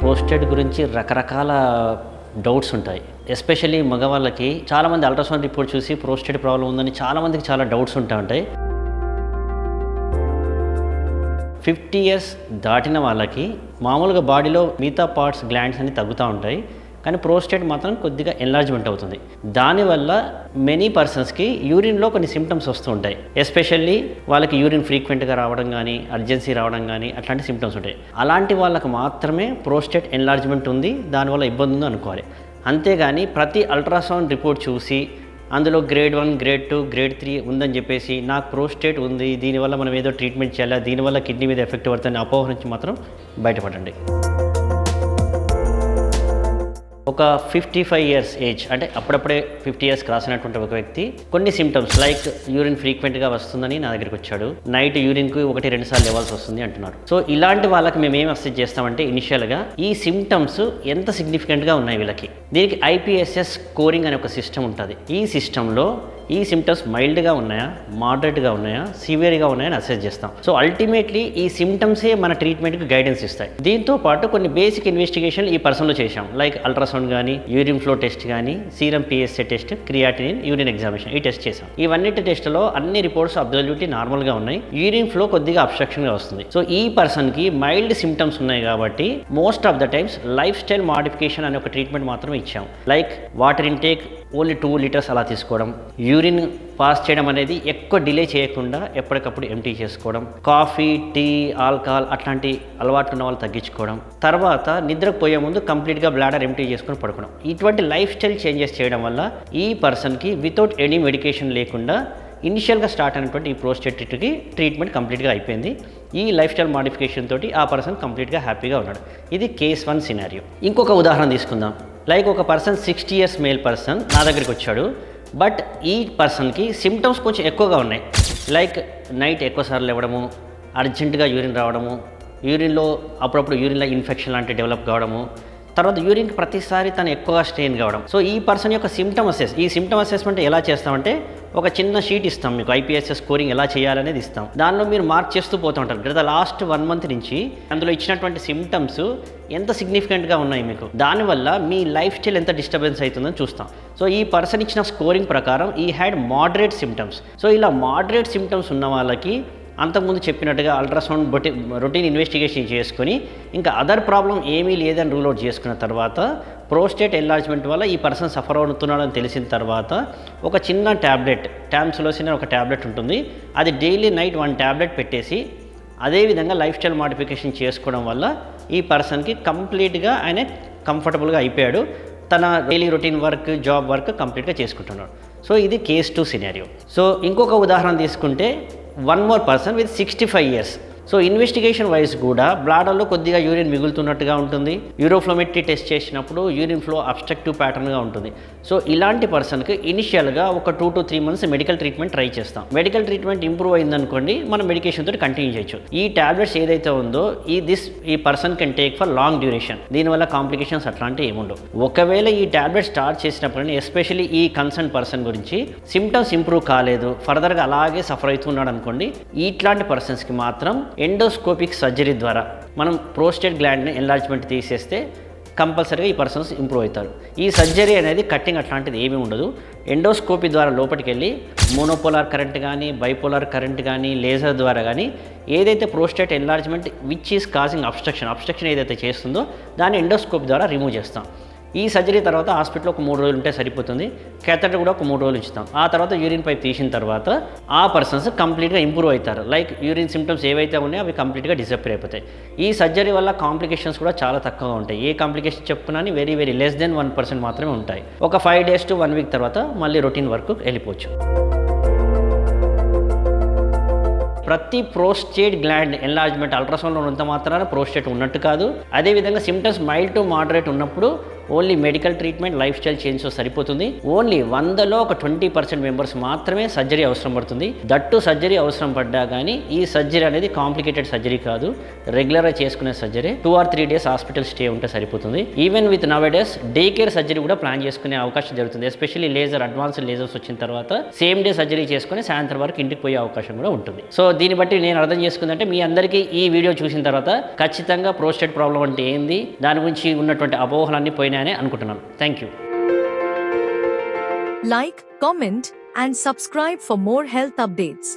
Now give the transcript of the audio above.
Prostate గురించి రకరకాల doubts ఉంటాయి. ఎస్పెషల్లీ మగవాళ్ళకి చాలామంది అల్ట్రాసౌండ్ రిపోర్ట్ చూసి ప్రోస్టేట్ ప్రాబ్లం ఉందని చాలామందికి చాలా డౌట్స్ ఉంటా ఉంటాయి. ఫిఫ్టీ ఇయర్స్ దాటిన వాళ్ళకి మామూలుగా బాడీలో మిగతా పార్ట్స్ గ్లాండ్స్ అన్ని తగ్గుతూ ఉంటాయి. కానీ ప్రోస్టేట్ మాత్రం కొద్దిగా ఎన్లార్జ్మెంట్ అవుతుంది. దానివల్ల మెనీ పర్సన్స్కి యూరిన్లో కొన్ని సిమ్టమ్స్ వస్తూ ఉంటాయి. ఎస్పెషల్లీ వాళ్ళకి యూరిన్ ఫ్రీక్వెంట్గా రావడం కానీ అర్జెన్సీ రావడం కానీ అట్లాంటి సిమ్టమ్స్ ఉంటాయి. అలాంటి వాళ్ళకు మాత్రమే ప్రోస్టేట్ ఎన్లార్జ్మెంట్ ఉంది దానివల్ల ఇబ్బంది ఉంది అనుకోవాలి. అంతేగాని ప్రతి అల్ట్రాసౌండ్ రిపోర్ట్ చూసి అందులో grade one grade two grade three ఉందని చెప్పేసి నాకు ప్రోస్టేట్ ఉంది దీనివల్ల మనం ఏదో ట్రీట్మెంట్ చేయాలా దీనివల్ల కిడ్నీ మీద ఎఫెక్ట్ పడుతుంది అపోహ నుంచి మాత్రం బయటపడండి. ఒక ఫిఫ్టీ ఫైవ్ ఇయర్స్ ఏజ్ అంటే అప్పుడప్పుడే ఫిఫ్టీ ఇయర్స్ రాసినటువంటి ఒక వ్యక్తి కొన్ని సిమ్టమ్స్ లైక్ యూరిన్ ఫ్రీక్వెంట్గా వస్తుందని నా దగ్గరికి వచ్చాడు. నైట్ యూరిన్కి ఒకటి రెండు సార్లు ఇవ్వాల్సి వస్తుంది అంటున్నారు. సో ఇలాంటి వాళ్ళకి మేము ఏం అసెస్ చేస్తామంటే ఇనిషియల్గా ఈ సిమ్టమ్స్ ఎంత సిగ్నిఫికెంట్గా ఉన్నాయి వీళ్ళకి? దీనికి ఐపీఎస్ఎస్ స్కోరింగ్ అనే ఒక సిస్టమ్ ఉంటుంది. ఈ సిస్టంలో ఈ సిమ్టమ్స్ మైల్డ్గా ఉన్నాయా మోడరేట్గా ఉన్నాయా సివియర్గా ఉన్నాయని అసెస్ చేస్తాం. సో అల్టిమేట్లీ ఈ సిమ్టమ్సే మన ట్రీట్మెంట్కి గైడెన్స్ ఇస్తాయి. దీంతో పాటు కొన్ని బేసిక్ ఇన్వెస్టిగేషన్ ఈ పర్సన్లో చేశాం. లైక్ అల్ట్రాసౌండ్ కానీ యూరిన్ ఫ్లో టెస్ట్ కానీ serum PSA test creatinine urine examination ఈ టెస్ట్ చేశాం. ఇవన్నిటి టెస్ట్లో అన్ని రిపోర్ట్స్ అబ్జల్యూట్లీ నార్మల్గా ఉన్నాయి. యూరిన్ ఫ్లో కొద్దిగా అబ్స్ట్రక్షన్గా వస్తుంది. సో ఈ పర్సన్కి మైల్డ్ సిమ్టమ్స్ ఉన్నాయి కాబట్టి most of the times life style modification అనే ఒక ట్రీట్మెంట్ మాత్రం ఇచ్చాం. Like water intake only two litres అలా తీసుకోవడం. యూరిన్ పాస్ చేయడం అనేది ఎక్కువ డిలే చేయకుండా ఎప్పటికప్పుడు ఎంటీ చేసుకోవడం. కాఫీ టీ ఆల్కహాల్ అట్లాంటి అలవాటు ఉన్న వాళ్ళు తగ్గించుకోవడం. తర్వాత నిద్రకు పోయే ముందు కంప్లీట్గా బ్లాడర్ ఎంటీ చేసుకొని పడుకోవడం. ఇటువంటి లైఫ్ స్టైల్ చేంజెస్ చేయడం వల్ల ఈ పర్సన్కి వితౌట్ ఎనీ మెడికేషన్ లేకుండా ఇనిషియల్గా స్టార్ట్ అయినటువంటి ఈ ప్రోస్టేటిట్కి ట్రీట్మెంట్ కంప్లీట్గా అయిపోయింది. ఈ లైఫ్ స్టైల్ మాడిఫికేషన్ తోటి ఆ పర్సన్ కంప్లీట్గా హ్యాపీగా ఉన్నాడు. ఇది కేస్ వన్ సినారియో. ఇంకొక ఉదాహరణ తీసుకుందాం. లైక్ ఒక person sixty years male person నా దగ్గరికి వచ్చాడు. బట్ ఈ పర్సన్కి సిమ్టమ్స్ కొంచెం ఎక్కువగా ఉన్నాయి. లైక్ నైట్ ఎక్కువసార్లు ఇవ్వడము అర్జెంటుగా యూరిన్ రావడము యూరిన్లో అప్పుడప్పుడు యూరిన్లో ఇన్ఫెక్షన్ లాంటివి డెవలప్ కావడము తర్వాత యూరిన్కి ప్రతిసారి తను ఎక్కువగా స్ట్రెయిన్ కావడం. సో ఈ పర్సన్ యొక్క సిమ్టమ్ అసెస్ ఈ సిమ్టమ్ అసెస్మెంట్ ఎలా చేస్తామంటే ఒక చిన్న షీట్ ఇస్తాం మీకు ఐపీఎస్ఎస్ స్కోరింగ్ ఎలా చేయాలనేది ఇస్తాం. దానిలో మీరు మార్క్ చేస్తూ పోతూ ఉంటారు. గత లాస్ట్ వన్ మంత్ నుంచి అందులో ఇచ్చినటువంటి సిమ్టమ్స్ ఎంత సిగ్నిఫికెంట్గా ఉన్నాయి మీకు? దానివల్ల మీ లైఫ్ స్టైల్ ఎంత డిస్టర్బెన్స్ అవుతుందని చూస్తాం. సో ఈ పర్సన్ ఇచ్చిన స్కోరింగ్ ప్రకారం ఈ హ్యాడ్ మాడరేట్ సిమ్టమ్స్ సో ఇలా మాడరేట్ సిమ్టమ్స్ ఉన్న వాళ్ళకి అంతకుముందు చెప్పినట్టుగా అల్ట్రాసౌండ్ బొటి రొటీన్ ఇన్వెస్టిగేషన్ చేసుకుని ఇంకా అదర్ ప్రాబ్లం ఏమీ లేదని రూల్ అవుట్ చేసుకున్న తర్వాత ప్రోస్టేట్ ఎన్లార్జ్మెంట్ వల్ల ఈ పర్సన్ సఫర్ అవుతున్నాడని తెలిసిన తర్వాత ఒక చిన్న ట్యాబ్లెట్ ట్యామ్స్లోసిన్ ఒక ట్యాబ్లెట్ ఉంటుంది. అది డైలీ నైట్ వన్ ట్యాబ్లెట్ పెట్టేసి అదేవిధంగా లైఫ్ స్టైల్ మాడిఫికేషన్ చేసుకోవడం వల్ల ఈ పర్సన్కి కంప్లీట్గా ఆయన కంఫర్టబుల్గా అయిపోయాడు. తన daily routine work job work కంప్లీట్గా చేసుకుంటున్నాడు. సో ఇది కేస్ టూ సినారియో సో ఇంకొక ఉదాహరణ తీసుకుంటే one more person with sixty five years so investigation wise కూడా బ్లాడర్లో కొద్దిగా యూరిన్ మిగులుతున్నట్టుగా ఉంటుంది. యూరోఫ్లోమెట్రీ టెస్ట్ చేసినప్పుడు యూరిన్ ఫ్లో అబ్స్ట్రక్టివ్ ప్యాటర్న్గా ఉంటుంది. సో ఇలాంటి పర్సన్కి ఇనిషియల్గా ఒక two to three months medical treatment try చేస్తాం. మెడికల్ ట్రీట్మెంట్ ఇంప్రూవ్ అయిందనుకోండి మనం మెడికేషన్ తోటి కంటిన్యూ చేయొచ్చు. ఈ టాబ్లెట్స్ ఏదైతే ఉందో ఈ దిస్ ఈ person can take for long duration దీనివల్ల కాంప్లికేషన్స్ అట్లాంటివి ఏముండవు. ఒకవేళ ఈ టాబ్లెట్ స్టార్ట్ చేసినప్పుడు ఎస్పెషల్లీ ఈ కన్సర్న్ పర్సన్ గురించి సిమ్టమ్స్ ఇంప్రూవ్ కాలేదు ఫర్దర్గా అలాగే సఫర్ అవుతున్నాడు అనుకోండి ఇట్లాంటి పర్సన్స్కి మాత్రం ఎండోస్కోపిక్ సర్జరీ ద్వారా మనం ప్రోస్టేట్ గ్లాండ్ని ఎన్లార్జ్మెంట్ తీసేస్తే కంపల్సరీగా ఈ పర్సన్స్ ఇంప్రూవ్ అవుతారు. ఈ సర్జరీ అనేది కట్టింగ్ అట్లాంటిది ఏమీ ఉండదు. ఎండోస్కోపీ ద్వారా లోపలికి వెళ్ళి మోనోపోలార్ కరెంట్ కానీ బైపోలార్ కరెంట్ కానీ లేజర్ ద్వారా కానీ ఏదైతే prostate enlargement which is causing obstruction obstruction ఏదైతే చేస్తుందో దాన్ని ఎండోస్కోప్ ద్వారా రిమూవ్ చేస్తాం. ఈ సర్జరీ తర్వాత హాస్పిటల్లో ఒక మూడు రోజులు ఉంటే సరిపోతుంది. కెథటర్ కూడా ఒక మూడు రోజులు ఉంచుతాం ఆ తర్వాత యూరిన్ పైప్ తీసిన తర్వాత ఆ పర్సన్స్ కంప్లీట్గా ఇంప్రూవ్ అవుతారు. లైక్ యూరిన్ సిమ్టమ్స్ ఏవైతే ఉన్నాయో అవి కంప్లీట్గా డిసప్పేర్ అయిపోతాయి. ఈ సర్జరీ వల్ల కాంప్లికేషన్స్ కూడా చాలా తక్కువగా ఉంటాయి. ఏ complication చెప్పుకున్నాని very very less than one percent మాత్రమే ఉంటాయి. ఒక five days to one week తర్వాత మళ్ళీ రొటీన్ వర్క్ వెళ్ళిపోవచ్చు. ప్రతి ప్రోస్టేట్ గ్లాండ్ ఎన్లార్జ్మెంట్ అల్ట్రాసౌండ్లో ఉన్నంత మాత్రాన ప్రోస్టేట్ ఉన్నట్టు కాదు. అదేవిధంగా సిమ్టమ్స్ మైల్డ్ టు మోడరేట్ ఉన్నప్పుడు only medical treatment life style change సరిపోతుంది. ఓన్లీ వందలో ఒక ట్వంటీ పర్సెంట్ మెంబర్స్ మాత్రమే సర్జరీ అవసరం పడుతుంది. దట్టు సర్జరీ అవసరం పడ్డా కానీ ఈ సర్జరీ అనేది కాంప్లికేటెడ్ సర్జరీ కాదు. రెగ్యులర్గా చేసుకునే surgery. Two or three days hospital stay ఉంటే సరిపోతుంది. Even with nowadays day care surgery కూడా ప్లాన్ చేసుకునే అవకాశం జరుగుతుంది. ఎస్పెషల్లీ లేజర్ అడ్వాన్స్డ్ లేజర్స్ వచ్చిన తర్వాత సేమ్ డే సర్జరీ చేసుకుని సాయంత్రం వరకు ఇంటికి పోయే అవకాశం కూడా ఉంటుంది. సో దీన్ని బట్టి నేను అర్థం చేసుకుందంటే మీ అందరికీ ఈ వీడియో చూసిన తర్వాత ఖచ్చితంగా ప్రోస్టేట్ ప్రాబ్లం అంటే ఏంది? దాని గురించి ఉన్నటువంటి అపోహలన్నీ పోయినాయని అనుకుంటున్నాను thank you Like, comment, and subscribe for more health updates.